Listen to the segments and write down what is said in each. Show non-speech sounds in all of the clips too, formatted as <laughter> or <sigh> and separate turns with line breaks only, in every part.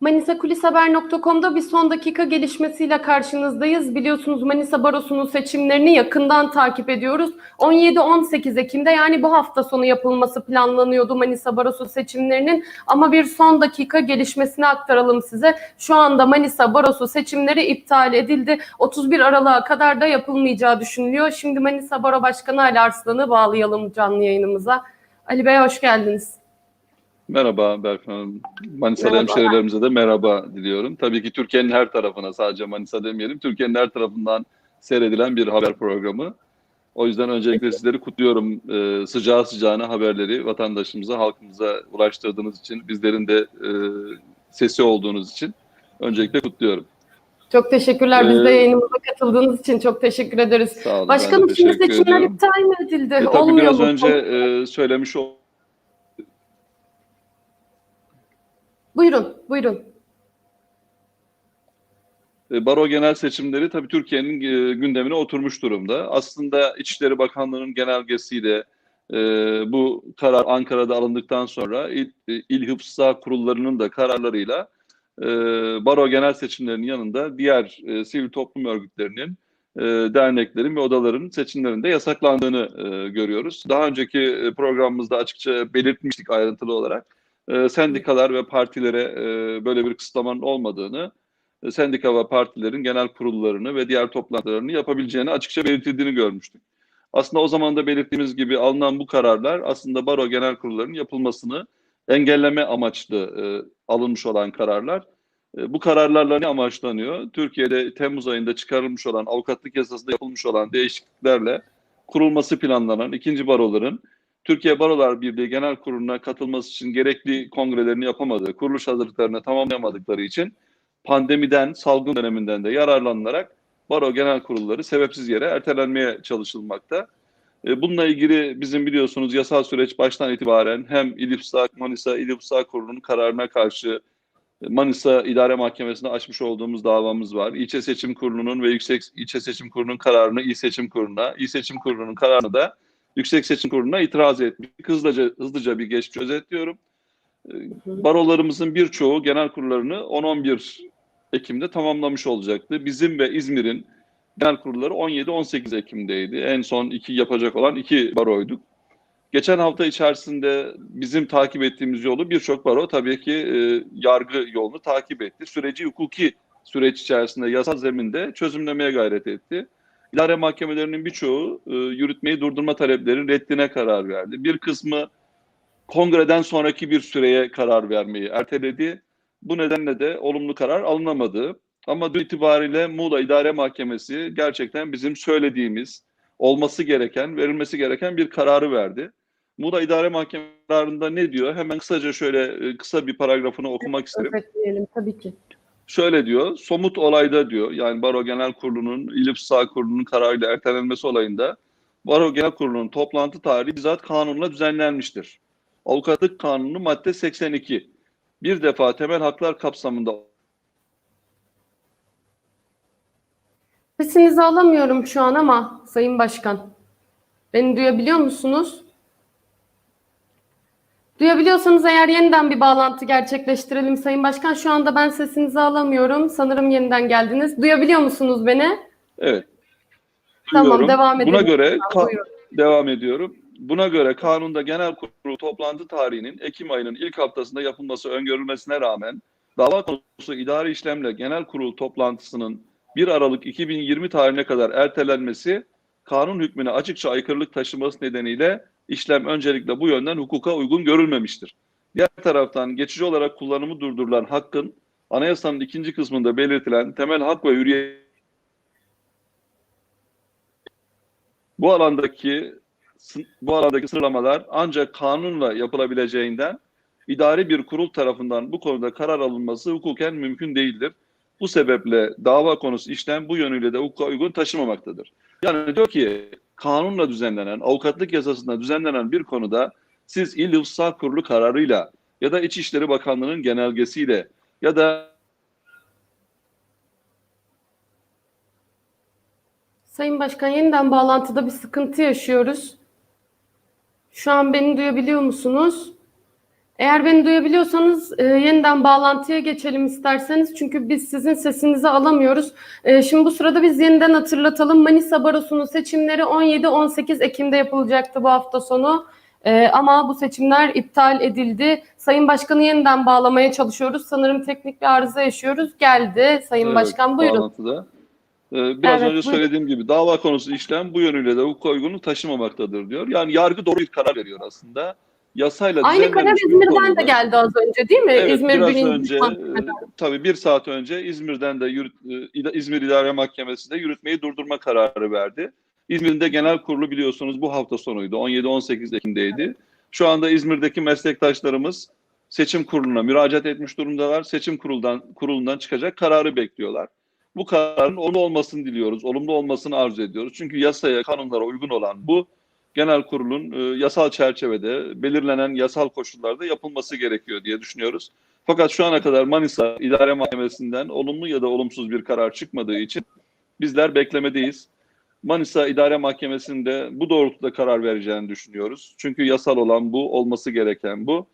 ManisaKulisHaber.com'da bir son dakika gelişmesiyle karşınızdayız. Biliyorsunuz Manisa Barosu'nun seçimlerini yakından takip ediyoruz. 17-18 Ekim'de yani bu hafta sonu yapılması planlanıyordu Manisa Barosu seçimlerinin. Ama bir son dakika gelişmesini aktaralım size. Şu anda Manisa Barosu seçimleri iptal edildi. 31 Aralık'a kadar da yapılmayacağı düşünülüyor. Şimdi Manisa Baro Başkanı Ali Arslan'ı bağlayalım canlı yayınımıza. Ali Bey hoş geldiniz.
Merhaba Berfin Hanım. Manisa'da
Merhaba.
hemşehrilerimize de merhaba diliyorum. Tabii ki Türkiye'nin her tarafına sadece Manisa demeyelim. Türkiye'nin her tarafından seyredilen bir haber programı. O yüzden öncelikle sizleri kutluyorum. Ee, sıcağı sıcağına haberleri vatandaşımıza, halkımıza ulaştırdığınız için, bizlerin de e, sesi olduğunuz için öncelikle kutluyorum.
Çok teşekkürler. Biz de
Ee,
yayınımıza katıldığınız için çok teşekkür ederiz.
Sağ olun.
Başkanım şimdi seçimler
ediyorum.
iptal mi edildi?
E, tabii
Olmuyor
biraz
bu.
önce e, söylemiş oldum.
Buyurun, buyurun.
E, Baro genel seçimleri tabii Türkiye'nin e, gündemine oturmuş durumda. Aslında İçişleri Bakanlığı'nın genelgesiyle e, bu karar Ankara'da alındıktan sonra il, il hıfzı kurullarının da kararlarıyla Baro genel seçimlerinin yanında diğer sivil toplum örgütlerinin, derneklerin ve odaların seçimlerinde yasaklandığını görüyoruz. Daha önceki programımızda açıkça belirtmiştik ayrıntılı olarak. E, sendikalar ve partilere e, böyle bir kısıtlamanın olmadığını, e, sendika ve partilerin genel kurullarını ve diğer toplantılarını yapabileceğini açıkça belirtildiğini görmüştük. Aslında o zaman da belirttiğimiz gibi alınan bu kararlar aslında baro genel kurullarının yapılmasını engelleme amaçlı e, alınmış olan kararlar. E, bu kararlarla ne amaçlanıyor? Türkiye'de Temmuz ayında çıkarılmış olan avukatlık yasasında yapılmış olan değişikliklerle kurulması planlanan ikinci baroların Türkiye Barolar Birliği Genel Kurulu'na katılması için gerekli kongrelerini yapamadığı, kuruluş hazırlıklarını tamamlayamadıkları için pandemiden, salgın döneminden de yararlanılarak baro genel kurulları sebepsiz yere ertelenmeye çalışılmakta. E, Bununla ilgili bizim biliyorsunuz yasal süreç baştan itibaren hem İlipsak, Manisa İlipsak Kurulu'nun kararına karşı e, Manisa İdare Mahkemesi'nde açmış olduğumuz davamız var. İlçe Seçim Kurulu'nun ve Yüksek İlçe Seçim Kurulu'nun kararını İl Seçim Kurulu'na, İl Seçim Kurulu'nun kararını da Yüksek Seçim Kurulu'na itiraz etmiş. Hızlıca, hızlıca bir geçmiş özetliyorum. E, Barolarımızın birçoğu genel kurullarını 10-11 Ekim'de tamamlamış olacaktı. Bizim ve İzmir'in genel kurulları 17-18 Ekim'deydi. En son iki yapacak olan iki baroyduk. Geçen hafta içerisinde bizim takip ettiğimiz yolu birçok baro tabii ki e, yargı yolunu takip etti. Süreci hukuki süreç içerisinde yasal zeminde çözümlemeye gayret etti. İdare mahkemelerinin birçoğu e, yürütmeyi durdurma taleplerinin reddine karar verdi. Bir kısmı kongreden sonraki bir süreye karar vermeyi erteledi. Bu nedenle de olumlu karar alınamadı. Ama dün itibariyle Muğla İdare Mahkemesi gerçekten bizim söylediğimiz, olması gereken, verilmesi gereken bir kararı verdi. Muğla İdare Mahkemesi kararında ne diyor? Hemen kısaca şöyle e, kısa bir paragrafını okumak isterim.
Özetleyelim tabii ki.
Şöyle diyor, somut olayda diyor, yani Baro Genel Kurulu'nun, İLİP Sağ Kurulu'nun kararıyla ertelenmesi olayında Baro Genel Kurulu'nun toplantı tarihi bizzat kanunla düzenlenmiştir. Avukatlık Kanunu madde 82. Bir defa temel haklar kapsamında
Sesinizi alamıyorum şu an ama Sayın Başkan. Beni duyabiliyor musunuz? Duyabiliyorsanız eğer yeniden bir bağlantı gerçekleştirelim Sayın Başkan. Şu anda ben sesinizi alamıyorum. Sanırım yeniden geldiniz. Duyabiliyor musunuz beni?
Evet.
Tamam,
Duyuyorum.
devam edelim.
Buna göre
Buyurun.
devam ediyorum. Buna göre kanunda genel kurulu toplantı tarihinin Ekim ayının ilk haftasında yapılması öngörülmesine rağmen dava konusu idari işlemle genel kurul toplantısının 1 Aralık 2020 tarihine kadar ertelenmesi kanun hükmüne açıkça aykırılık taşıması nedeniyle işlem öncelikle bu yönden hukuka uygun görülmemiştir. Diğer taraftan geçici olarak kullanımı durdurulan hakkın anayasanın ikinci kısmında belirtilen temel hak ve hürriyet bu alandaki bu alandaki sınırlamalar ancak kanunla yapılabileceğinden idari bir kurul tarafından bu konuda karar alınması hukuken mümkün değildir. Bu sebeple dava konusu işlem bu yönüyle de hukuka uygun taşımamaktadır. Yani diyor ki kanunla düzenlenen, avukatlık yasasında düzenlenen bir konuda siz İl Hıfzı Kurulu kararıyla ya da İçişleri Bakanlığı'nın genelgesiyle ya da
Sayın Başkan yeniden bağlantıda bir sıkıntı yaşıyoruz. Şu an beni duyabiliyor musunuz? Eğer beni duyabiliyorsanız e, yeniden bağlantıya geçelim isterseniz. Çünkü biz sizin sesinizi alamıyoruz. E, şimdi bu sırada biz yeniden hatırlatalım. Manisa Barosu'nun seçimleri 17-18 Ekim'de yapılacaktı bu hafta sonu. E, ama bu seçimler iptal edildi. Sayın Başkan'ı yeniden bağlamaya çalışıyoruz. Sanırım teknik bir arıza yaşıyoruz. Geldi Sayın
Evet,
Başkan buyurun.
bağlantıda. Ee, Biraz
Evet,
önce
buyurun.
söylediğim gibi dava konusu işlem bu yönüyle de hukuk uygunluğu taşımamaktadır diyor. Yani yargı doğru bir karar veriyor aslında. Yasayla
Aynı karar İzmir'den de geldi az önce değil mi?
Evet,
İzmir
biraz
birinci
önce,
mahkemeden.
e, tabii bir saat önce İzmir'den de yürüt, e, İzmir İdare Mahkemesi de yürütmeyi durdurma kararı verdi. İzmir'in de genel kurulu biliyorsunuz bu hafta sonuydu. 17-18 Ekim'deydi. Şu anda İzmir'deki meslektaşlarımız seçim kuruluna müracaat etmiş durumdalar. Seçim kuruldan kurulundan çıkacak kararı bekliyorlar. Bu kararın olumlu olmasını diliyoruz. Olumlu olmasını arzu ediyoruz. Çünkü yasaya, kanunlara uygun olan bu genel kurulun e, yasal çerçevede belirlenen yasal koşullarda yapılması gerekiyor diye düşünüyoruz. Fakat şu ana kadar Manisa İdare Mahkemesi'nden olumlu ya da olumsuz bir karar çıkmadığı için bizler beklemedeyiz. Manisa İdare Mahkemesi'nde bu doğrultuda karar vereceğini düşünüyoruz. Çünkü yasal olan bu, olması gereken bu.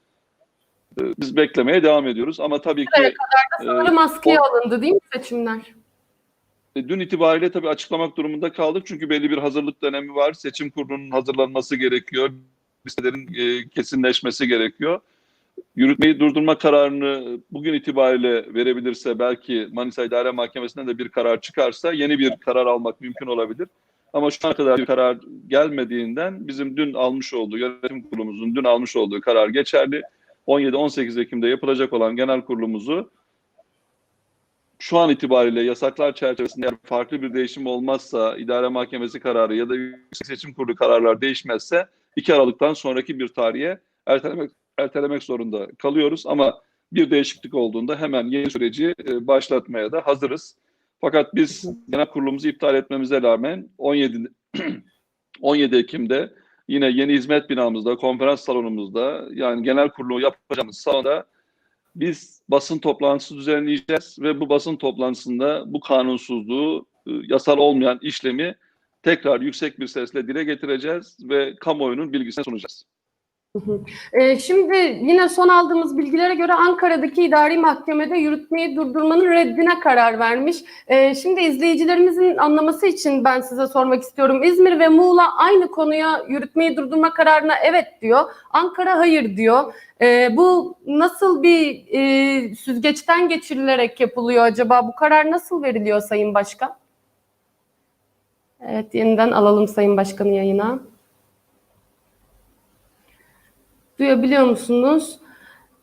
E, Biz beklemeye devam ediyoruz ama tabii ki
Evet, Sanırım askıya
o-
alındı değil mi seçimler?
E, Dün itibariyle tabii açıklamak durumunda kaldık çünkü belli bir hazırlık dönemi var. Seçim kurulunun hazırlanması gerekiyor. Listelerin e, kesinleşmesi gerekiyor. Yürütmeyi durdurma kararını bugün itibariyle verebilirse belki Manisa İdare Mahkemesi'nden de bir karar çıkarsa yeni bir karar almak mümkün olabilir. Ama şu ana kadar bir karar gelmediğinden bizim dün almış olduğu, yönetim kurulumuzun dün almış olduğu karar geçerli. 17-18 Ekim'de yapılacak olan genel kurulumuzu şu an itibariyle yasaklar çerçevesinde eğer farklı bir değişim olmazsa, idare mahkemesi kararı ya da yüksek seçim kurulu kararlar değişmezse 2 Aralık'tan sonraki bir tarihe ertelemek, ertelemek zorunda kalıyoruz. Ama bir değişiklik olduğunda hemen yeni süreci e, başlatmaya da hazırız. Fakat biz genel kurulumuzu iptal etmemize rağmen 17 17 <clears throat> Ekim'de yine yeni hizmet binamızda, konferans salonumuzda yani genel kurulu yapacağımız salonda biz basın toplantısı düzenleyeceğiz ve bu basın toplantısında bu kanunsuzluğu, e, yasal olmayan işlemi tekrar yüksek bir sesle dile getireceğiz ve kamuoyunun bilgisine sunacağız.
Ee, şimdi yine son aldığımız bilgilere göre Ankara'daki idari mahkemede yürütmeyi durdurmanın reddine karar vermiş. Ee, şimdi izleyicilerimizin anlaması için ben size sormak istiyorum. İzmir ve Muğla aynı konuya yürütmeyi durdurma kararına evet diyor. Ankara hayır diyor. Ee, bu nasıl bir e, süzgeçten geçirilerek yapılıyor acaba? Bu karar nasıl veriliyor Sayın Başkan? Evet yeniden alalım Sayın Başkan'ı yayına. Duyabiliyor musunuz?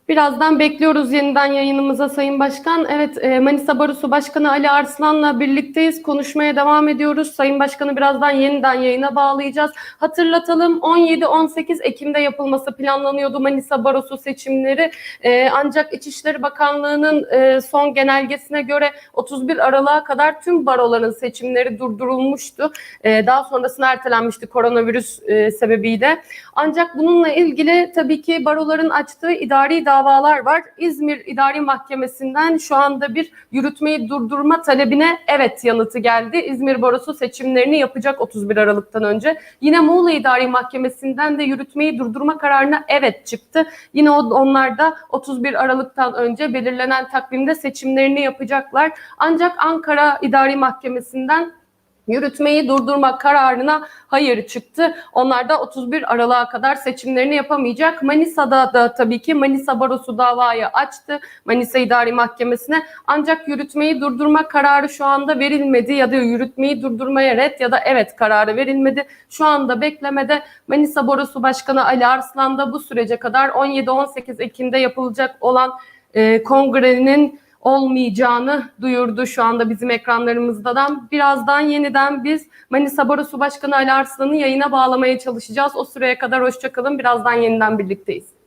Birazdan bekliyoruz yeniden yayınımıza Sayın Başkan. Evet e, Manisa Barosu Başkanı Ali Arslan'la birlikteyiz. Konuşmaya devam ediyoruz. Sayın Başkan'ı birazdan yeniden yayına bağlayacağız. Hatırlatalım 17-18 Ekim'de yapılması planlanıyordu Manisa Barosu seçimleri. E, ancak İçişleri Bakanlığı'nın e, son genelgesine göre 31 Aralık'a kadar tüm baroların seçimleri durdurulmuştu. Daha sonrasında ertelenmişti koronavirüs sebebiyle. Ancak bununla ilgili tabii ki baroların açtığı idari davalar var. İzmir İdari Mahkemesi'nden şu anda bir yürütmeyi durdurma talebine evet yanıtı geldi. İzmir Barosu seçimlerini yapacak 31 Aralık'tan önce. Yine Muğla İdari Mahkemesi'nden de yürütmeyi durdurma kararına evet çıktı. Yine onlar da 31 Aralık'tan önce belirlenen takvimde seçimlerini yapacaklar. Ancak Ankara İdari Mahkemesi'nden yürütmeyi durdurma kararına hayır çıktı. Onlar da 31 Aralık'a kadar seçimlerini yapamayacak. Manisa'da da tabii ki Manisa Barosu davayı açtı Manisa İdari Mahkemesi'ne. Ancak yürütmeyi durdurma kararı şu anda verilmedi ya da yürütmeyi durdurmaya red ya da evet kararı verilmedi. Şu anda beklemede Manisa Barosu Başkanı Ali Arslan da bu sürece kadar 17-18 Ekim'de yapılacak olan e, kongrenin olmayacağını duyurdu şu anda bizim ekranlarımızdan. Birazdan yeniden biz Manisa Barosu Başkanı Ali Arslan'ı yayına bağlamaya çalışacağız. O süreye kadar hoşçakalın. Birazdan yeniden birlikteyiz.